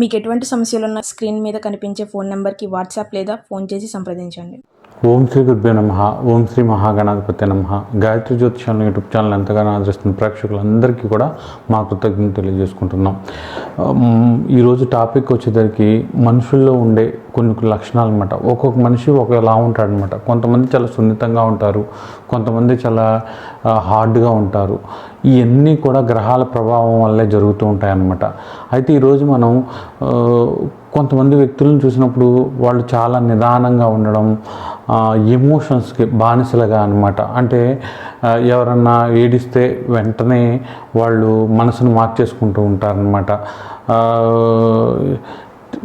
మీకు ఎటువంటి సమస్యలున్నా స్క్రీన్ మీద కనిపించే ఫోన్ నెంబర్కి వాట్సాప్ లేదా ఫోన్ చేసి సంప్రదించండి. ఓం శ్రీ గురుభ్యో నమ. ఓం శ్రీ మహాగణాధిపతి నమ. గాయత్రి జ్యోతిషాలను యూట్యూబ్ ఛానల్ ఎంతగానో ఆదరిస్తున్న ప్రేక్షకులందరికీ కూడా మా కృతజ్ఞతలు తెలియజేసుకుంటున్నాం. ఈరోజు టాపిక్ వచ్చేసరికి మనుషుల్లో ఉండే కొన్ని కొన్ని లక్షణాలు అనమాట ఒక్కొక్క మనిషి ఒకలా ఉంటాడనమాట కొంతమంది చాలా సున్నితంగా ఉంటారు కొంతమంది చాలా హార్డ్గా ఉంటారు. ఇవన్నీ కూడా గ్రహాల ప్రభావం వల్లే జరుగుతూ ఉంటాయన్నమాట అయితే ఈరోజు మనం కొంతమంది వ్యక్తులను చూసినప్పుడు వాళ్ళు చాలా నిదానంగా ఉండడం ఎమోషన్స్కి బానిసలుగా అనమాట అంటే ఎవరన్నా ఏడిస్తే వెంటనే వాళ్ళు మనసును మార్చేసుకుంటూ ఉంటారనమాట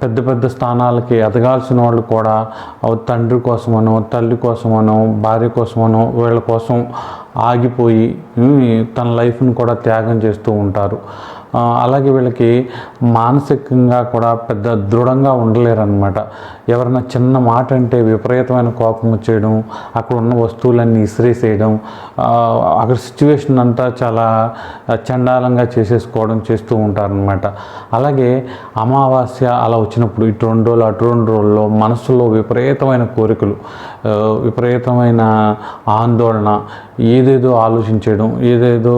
పెద్ద పెద్ద స్థానాలకి ఎదగాల్సిన వాళ్ళు కూడా తండ్రి కోసమనో తల్లి కోసమనో భార్య కోసమనో వీళ్ళ కోసం ఆగిపోయి తన లైఫ్ని కూడా త్యాగం చేస్తూ ఉంటారు. అలాగే వీళ్ళకి మానసికంగా కూడా పెద్ద దృఢంగా ఉండలేరు అనమాట ఎవరైనా చిన్న మాట అంటే విపరీతమైన కోపం వచ్చేయడం అక్కడ ఉన్న వస్తువులన్నీ ఇసిరేసేయడం అక్కడ సిచ్యువేషన్ అంతా చాలా చండాలంగా చేసేసుకోవడం చేస్తూ ఉంటారనమాట అలాగే అమావాస్య అలా వచ్చినప్పుడు ఇటు రెండు రోజులు అటు రెండు రోజుల్లో మనసులో విపరీతమైన కోరికలు విపరీతమైన ఆందోళన ఏదేదో ఆలోచించడం ఏదేదో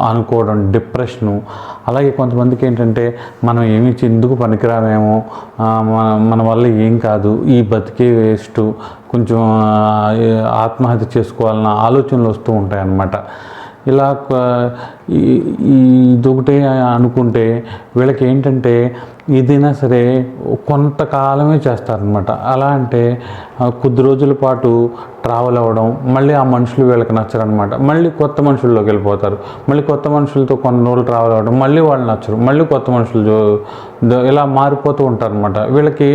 అనుకోవడం డిప్రెషను. అలాగే కొంతమందికి ఏంటంటే మనం ఏమి ఎందుకు పనికిరామేమో మన మన వల్ల ఏం కాదు ఈ బతికే వేస్ట్ కొంచెం ఆత్మహత్య చేసుకోవాలన్న ఆలోచనలు వస్తూ ఉంటాయి అన్నమాట ఇలా ఇదొకటే అనుకుంటే వీళ్ళకి ఏంటంటే ఏదైనా సరే కొంతకాలమే చేస్తారనమాట అలా అంటే కొద్ది రోజుల పాటు ట్రావెల్ అవ్వడం మళ్ళీ ఆ మనుషులు వీళ్ళకి నచ్చరనమాట మళ్ళీ కొత్త మనుషుల్లోకి వెళ్ళిపోతారు మళ్ళీ కొత్త మనుషులతో కొన్ని రోజులు ట్రావెల్ అవ్వడం మళ్ళీ వాళ్ళు నచ్చరు. మళ్ళీ కొత్త మనుషులు ఇలా మారిపోతూ ఉంటారనమాట వీళ్ళకి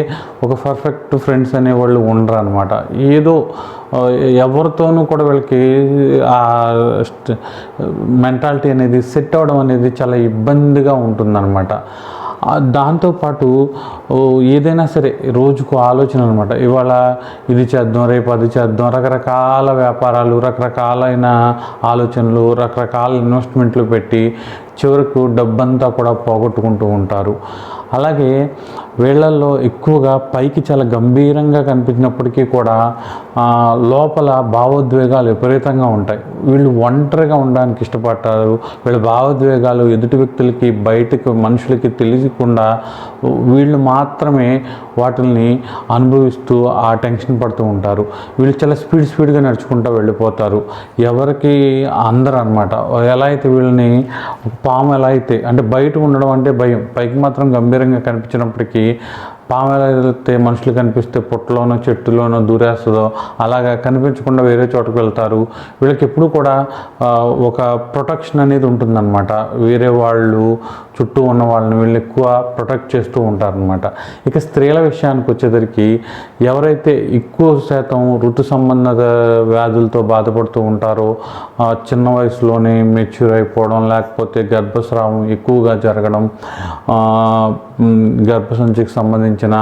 ఒక పర్ఫెక్ట్ ఫ్రెండ్స్ అనేవాళ్ళు ఉండరు అనమాట ఏదో ఎవరితోనూ కూడా వీళ్ళకి ఆ మెంటాలిటీ అనేది సెట్ అవ్వడం అనేది చాలా ఇబ్బందిగా ఉంటుందన్నమాట. దాంతోపాటు ఏదైనా సరే రోజుకు ఆలోచన అనమాట ఇవాళ ఇది చేద్దాం రేపు అది చేద్దాం రకరకాల వ్యాపారాలు రకరకాలైన ఆలోచనలు రకరకాల ఇన్వెస్ట్మెంట్లు పెట్టి చివరకు డబ్బంతా కూడా పోగొట్టుకుంటూ ఉంటారు. అలాగే వీళ్ళల్లో ఎక్కువగా పైకి చాలా గంభీరంగా కనిపించినప్పటికీ కూడా లోపల భావోద్వేగాలు విపరీతంగా ఉంటాయి. వీళ్ళు ఒంటరిగా ఉండడానికి ఇష్టపడతారు. వీళ్ళ భావోద్వేగాలు ఎదుటి వ్యక్తులకి బయటకు మనుషులకి తెలియకుండా వీళ్ళు మాత్రమే వాటిని అనుభవిస్తూ ఆ టెన్షన్ పడుతూ ఉంటారు. వీళ్ళు చాలా స్పీడ్ స్పీడ్గా నడుచుకుంటూ వెళ్ళిపోతారు. ఎవరికి అందరు అనమాట ఎలా అయితే వీళ్ళని పాము ఎలా అయితే అంటే బయట ఉండడం అంటే భయం. పైకి మాత్రం గంభీరంగా కనిపించినప్పటికీ పాము ఎలా మనుషులు కనిపిస్తే పుట్టలోనో చెట్టులోనో దూరేస్తుందో అలాగా కనిపించకుండా వేరే చోటుకు వెళ్తారు. వీళ్ళకి ఎప్పుడు కూడా ఒక ప్రొటెక్షన్ అనేది ఉంటుందన్నమాట. వేరే వాళ్ళు చుట్టూ ఉన్న వాళ్ళని వీళ్ళు ఎక్కువ ప్రొటెక్ట్ చేస్తూ ఉంటారనమాట ఇక స్త్రీల విషయానికి వచ్చేసరికి ఎవరైతే ఎక్కువ శాతం ఋతు సంబంధ వ్యాధులతో బాధపడుతూ ఉంటారో చిన్న వయసులోనే మెచ్యూర్ అయిపోవడం లేకపోతే గర్భస్రావం ఎక్కువగా జరగడం గర్భసంచికి సంబంధించిన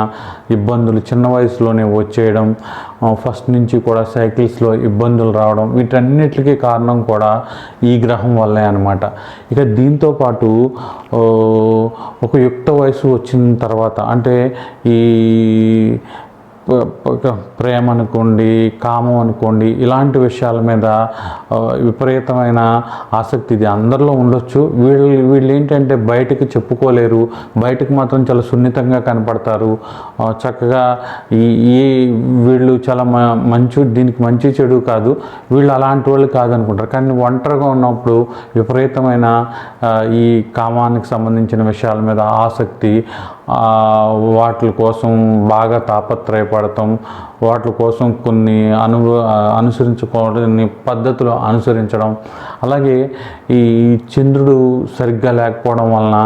ఇబ్బందులు చిన్న వయసులోనే వచ్చేయడం ఫస్ట్ నుంచి కూడా సైకిల్స్లో ఇబ్బందులు రావడం వీటన్నిటికీ కారణం కూడా ఈ గ్రహం వల్లే అనమాట ఇక దీంతో పాటు ఒక యుక్త వయసు వచ్చిన తర్వాత అంటే ఈ ప్రేమ అనుకోండి కామం అనుకోండి ఇలాంటి విషయాల మీద విపరీతమైన ఆసక్తి ఇది అందరిలో ఉండొచ్చు. వీళ్ళు వీళ్ళు ఏంటంటే బయటకు చెప్పుకోలేరు. బయటకు మాత్రం చాలా సున్నితంగా కనపడతారు. చక్కగా ఈ ఈ వీళ్ళు చాలా మ- మంచి దీనికి మంచి చెడు కాదు. వీళ్ళు అలాంటి వాళ్ళు కాదనుకుంటారు. కానీ ఒంటరిగా ఉన్నప్పుడు విపరీతమైన ఈ కామానికి సంబంధించిన విషయాల మీద ఆసక్తి వాటి కోసం బాగా తాపత్రయపడటం వాటి కోసం కొన్ని అను అనుసరించుకోవడానికి పద్ధతులు అనుసరించడం. అలాగే ఈ చంద్రుడు సరిగ్గా లేకపోవడం వలన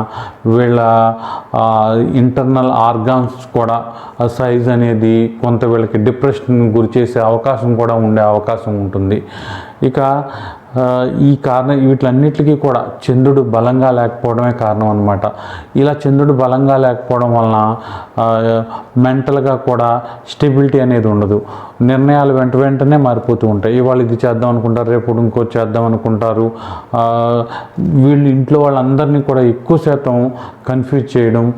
వీళ్ళ ఇంటర్నల్ ఆర్గాన్స్ కూడా సైజ్ అనేది కొంత వీళ్ళకి డిప్రెషన్ గురి చేసే అవకాశం కూడా ఉండే అవకాశం ఉంటుంది. ఇక ఈ కారణం వీటిలన్నిటికీ కూడా చంద్రుడు బలంగా లేకపోవడమే కారణం అనమాట ఇలా చంద్రుడు బలంగా లేకపోవడం వలన మెంటల్గా కూడా స్టెబిలిటీ అనేది ఉండదు. నిర్ణయాలు వెంట వెంటనే మారిపోతూ ఉంటాయి. ఇవాళ ఇది చేద్దాం అనుకుంటారు రేపు ఇంకోటి చేద్దాం అనుకుంటారు. వీళ్ళు ఇంట్లో వాళ్ళందరినీ కూడా ఎక్కువ శాతం కన్ఫ్యూజ్ చేయడం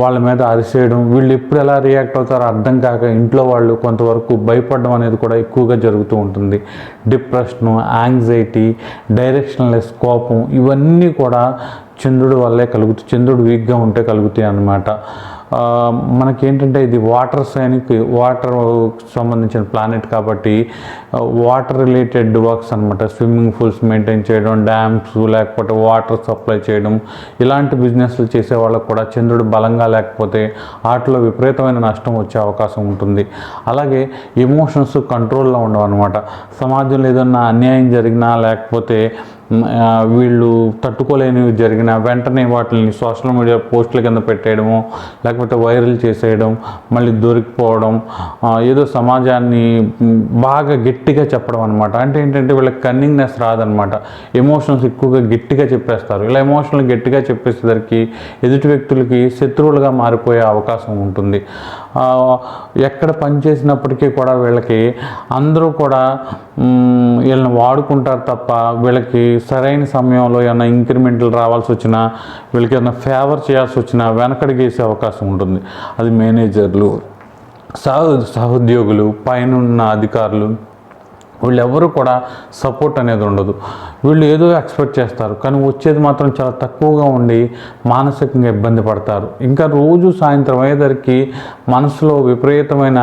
వాళ్ళ మీద అరిసేయడం వీళ్ళు ఎప్పుడు ఎలా రియాక్ట్ అవుతారో అర్థం కాక ఇంట్లో వాళ్ళు కొంతవరకు భయపడడం అనేది కూడా ఎక్కువగా జరుగుతూ ఉంటుంది. డిప్రెషను యాంగ్జైటీ డైరెక్షన్లెస్ కోపం ఇవన్నీ కూడా చంద్రుడి వల్లే కలుగుతాయి చంద్రుడు వీక్గా ఉంటే కలుగుతాయి అన్నమాట. మనకేంటంటే ఇది వాటర్ సైనిక్ వాటర్ సంబంధించిన ప్లానెట్ కాబట్టి వాటర్ రిలేటెడ్ వర్క్స్ అనమాట స్విమ్మింగ్ పూల్స్ మెయింటైన్ చేయడం డ్యామ్స్ లేకపోతే వాటర్ సప్లై చేయడం ఇలాంటి బిజినెస్లు చేసే వాళ్ళకు కూడా చంద్రుడు బలంగా లేకపోతే వాటిలో విపరీతమైన నష్టం వచ్చే అవకాశం ఉంటుంది. అలాగే ఎమోషన్స్ కంట్రోల్లో ఉండవు అనమాట సమాజంలో ఏదన్నా అన్యాయం జరిగినా లేకపోతే వీళ్ళు తట్టుకోలేనివి జరిగిన వెంటనే వాటిని సోషల్ మీడియా పోస్టుల కింద పెట్టేయడము లేకపోతే వైరల్ చేసేయడం మళ్ళీ దొరికిపోవడం ఏదో సమాజాన్ని బాగా గట్టిగా చెప్పడం అనమాట అంటే ఏంటంటే వీళ్ళకి కన్నింగ్నెస్ రాదనమాట ఎమోషన్స్ ఎక్కువగా గట్టిగా చెప్పేస్తారు. ఇలా ఎమోషన్లు గట్టిగా చెప్పేసరికి ఎదుటి వ్యక్తులకి శత్రువులుగా మారిపోయే అవకాశం ఉంటుంది. ఎక్కడ పని చేసినప్పటికీ కూడా వీళ్ళకి అందరూ కూడా వీళ్ళని వాడుకుంటారు తప్ప వీళ్ళకి సరైన సమయంలో ఏమైనా ఇంక్రిమెంట్లు రావాల్సి వచ్చినా వీళ్ళకి ఏమైనా ఫేవర్ చేయాల్సి వచ్చినా వెనకడిగేసే అవకాశం ఉంటుంది. అది మేనేజర్లు సహ సహోద్యోగులు పైనున్న అధికారులు వీళ్ళెవరూ కూడా సపోర్ట్ అనేది ఉండదు. వీళ్ళు ఏదో ఎక్స్పెక్ట్ చేస్తారు. కానీ వచ్చేది మాత్రం చాలా తక్కువగా ఉండి మానసికంగా ఇబ్బంది పడతారు. ఇంకా రోజు సాయంత్రం అయ్యేసరికి మనసులో విపరీతమైన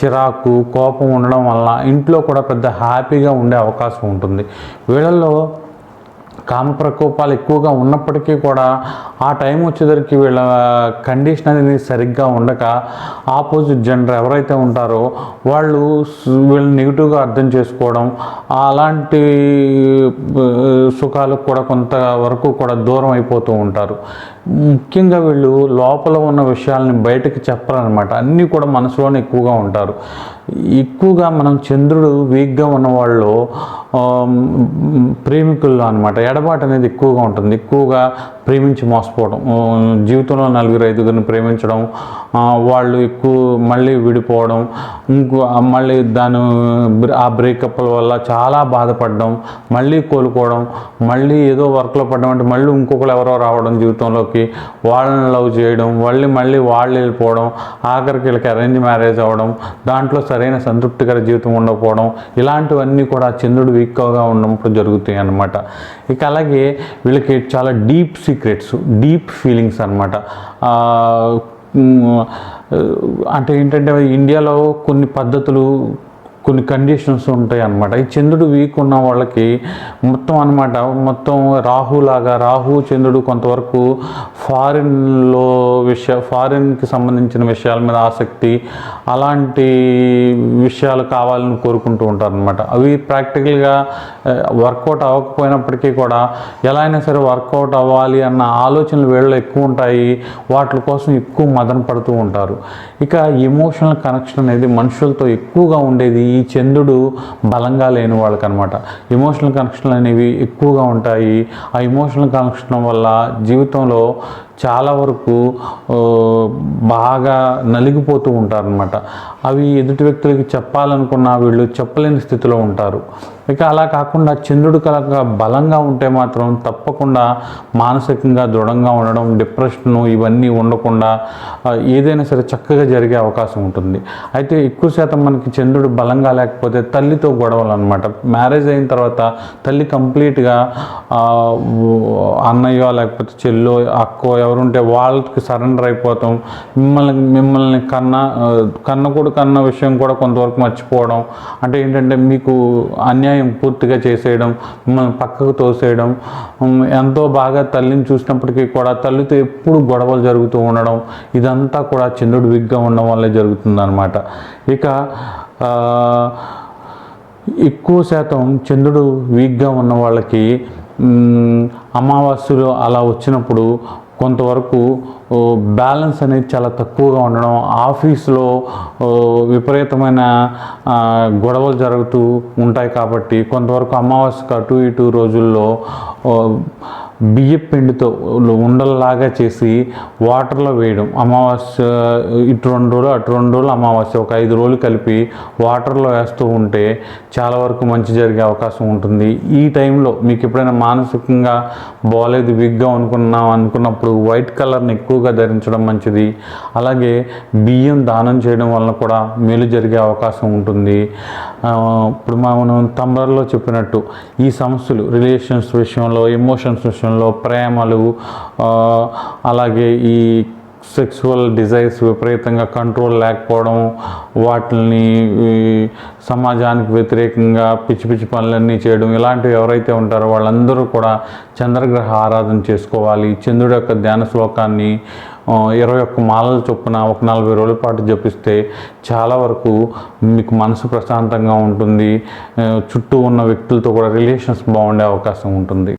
చిరాకు కోపం ఉండడం వల్ల ఇంట్లో కూడా పెద్ద హ్యాపీగా ఉండే అవకాశం ఉంటుంది. వీళ్ళల్లో కామ ప్రకోపాలు ఎక్కువగా ఉన్నప్పటికీ కూడా ఆ టైం వచ్చేసరికి వీళ్ళ కండిషన్ అనేది సరిగ్గా ఉండక ఆపోజిట్ జెండర్ ఎవరైతే ఉంటారో వాళ్ళు వీళ్ళు వీళ్ళని నెగిటివ్గా అర్థం చేసుకోవడం అలాంటి సుఖాలు సుఖాలకు కూడా కొంతవరకు కూడా దూరం అయిపోతూ ఉంటారు. ముఖ్యంగా వీళ్ళు లోపల ఉన్న విషయాలని బయటకు చెప్పాలన్నమాట అన్నీ కూడా మనసులోనే ఎక్కువగా ఉంటారు. ఎక్కువగా మనం చంద్రుడు వీక్గా ఉన్న వాళ్ళు ప్రేమికుల్లో అనమాట ఎడబాటు అనేది ఎక్కువగా ఉంటుంది. ఎక్కువగా ప్రేమించి మోసపోవడం జీవితంలో నలుగురు ఐదుగురిని ప్రేమించడం వాళ్ళు ఎక్కువ మళ్ళీ విడిపోవడం ఇంకో మళ్ళీ దాని ఆ బ్రేకప్ల వల్ల చాలా బాధపడడం మళ్ళీ కోలుకోవడం మళ్ళీ ఏదో వర్క్లో పడడం అంటే మళ్ళీ ఇంకొకరు ఎవరో రావడం జీవితంలోకి వాళ్ళని లవ్ చేయడం మళ్ళీ మళ్ళీ వాళ్ళు వెళ్ళిపోవడం ఆఖరికి వీళ్ళకి అరేంజ్ మ్యారేజ్ అవ్వడం దాంట్లో సరైన సంతృప్తికర జీవితం ఉండకపోవడం ఇలాంటివన్నీ కూడా చంద్రుడు వీక్గా ఉన్నప్పుడు జరుగుతాయి అన్నమాట. ఇక అలాగే వీళ్ళకి చాలా డీప్ సీక్రెట్స్ డీప్ ఫీలింగ్స్ అనమాట అంటే ఏంటంటే ఇండియాలో కొన్ని పద్ధతులు కొన్ని కండిషన్స్ ఉంటాయి అన్నమాట. ఈ చంద్రుడు వీక్ ఉన్న వాళ్ళకి మొత్తం అన్నమాట మొత్తం రాహులాగా రాహు చంద్రుడు కొంతవరకు ఫారిన్లో విషయ ఫారిన్కి సంబంధించిన విషయాల మీద ఆసక్తి అలాంటి విషయాలు కావాలని కోరుకుంటూ ఉంటారు అనమాట అవి ప్రాక్టికల్గా వర్కౌట్ అవ్వకపోయినప్పటికీ కూడా ఎలా అయినా సరే వర్కౌట్ అవ్వాలి అన్న ఆలోచనలు వీళ్ళు ఎక్కువ ఉంటాయి వాటి కోసం ఎక్కువ మదన పడుతూ ఉంటారు. ఇక ఎమోషనల్ కనెక్షన్ అనేది మనుషులతో ఎక్కువగా ఉండేది ఈ చంద్రుడు బలంగా లేని వాళ్ళకి అనమాట ఎమోషనల్ కనెక్షన్లు అనేవి ఎక్కువగా ఉంటాయి. ఆ ఎమోషనల్ కనెక్షన్ వల్ల జీవితంలో చాలా వరకు బాగా నలిగిపోతూ ఉంటారనమాట. అవి ఎదుటి వ్యక్తులకి చెప్పాలనుకున్న వీళ్ళు చెప్పలేని స్థితిలో ఉంటారు. ఇక అలా కాకుండా చంద్రుడు కలగా బలంగా ఉంటే మాత్రం తప్పకుండా మానసికంగా దృఢంగా ఉండడం డిప్రెషన్ ఇవన్నీ ఉండకుండా ఏదైనా సరే చక్కగా జరిగే అవకాశం ఉంటుంది. అయితే ఎక్కువ శాతం మనకి చంద్రుడు బలంగా లేకపోతే తల్లితో గొడవలు అనమాట మ్యారేజ్ అయిన తర్వాత తల్లి కంప్లీట్గా అన్నయ్య లేకపోతే చెల్లో అక్కో ఎవరుంటే వాళ్ళకి సరెండర్ అయిపోతాం. మిమ్మల్ని మిమ్మల్ని కన్న కన్న కూడా కన్న విషయం కూడా కొంతవరకు మర్చిపోవడం. అంటే ఏంటంటే మీకు అన్యాయం పూర్తిగా చేసేయడం మిమ్మల్ని పక్కకు తోసేయడం ఎంతో బాగా తల్లిని చూసినప్పటికీ కూడా తల్లితో ఎప్పుడు గొడవలు జరుగుతూ ఉండడం ఇదంతా కూడా చంద్రుడు విగ్గా ఉండడం వల్లే జరుగుతుందన్నమాట. ఇక ఎక్కువ శాతం చంద్రుడు వీక్గా ఉన్న వాళ్ళకి అమావాస్యలు అలా వచ్చినప్పుడు కొంతవరకు బ్యాలెన్స్ అనేది చాలా తక్కువగా ఉండడం ఆఫీస్లో విపరీతమైన గొడవలు జరుగుతూ ఉంటాయి కాబట్టి కొంతవరకు అమావాస్యకు అటు ఇటు రోజుల్లో బియ్యం పిండితో ఉండల్లాగా చేసి వాటర్లో వేయడం. అమావాస్య ఇటు రెండు రోజులు అటు రెండు రోజులు అమావాస్య ఒక ఐదు రోజులు కలిపి వాటర్లో వేస్తూ ఉంటే చాలా వరకు మంచి జరిగే అవకాశం ఉంటుంది. ఈ టైంలో మీకు ఎప్పుడైనా మానసికంగా బాగాలేదు వీక్గా అనుకున్నాం అనుకున్నప్పుడు వైట్ కలర్ని ఎక్కువగా ధరించడం మంచిది. అలాగే బియ్యం దానం చేయడం వలన కూడా మేలు జరిగే అవకాశం ఉంటుంది. ఇప్పుడు మనం తమ్ముళ్ళలో చెప్పినట్టు ఈ సమస్యలు రిలేషన్స్ విషయంలో ఎమోషన్స్ విషయంలో ప్రేమలు అలాగే ఈ సెక్సువల్ డిజైర్స్ విపరీతంగా కంట్రోల్ లేకపోవడం వాటిని సమాజానికి వ్యతిరేకంగా పిచ్చి పిచ్చి పనులన్నీ చేయడం ఇలాంటివి ఎవరైతే ఉంటారో వాళ్ళందరూ కూడా చంద్రగ్రహ ఆరాధన చేసుకోవాలి. చంద్రుడి యొక్క ధ్యాన శ్లోకాన్ని ఇరవై ఒక్క మాలల చొప్పున ఒక నలభై రోజుల పాటు జపిస్తే చాలా వరకు మీకు మనసు ప్రశాంతంగా ఉంటుంది. చుట్టూ ఉన్న వ్యక్తులతో కూడా రిలేషన్స్ బాగుండే అవకాశం ఉంటుంది.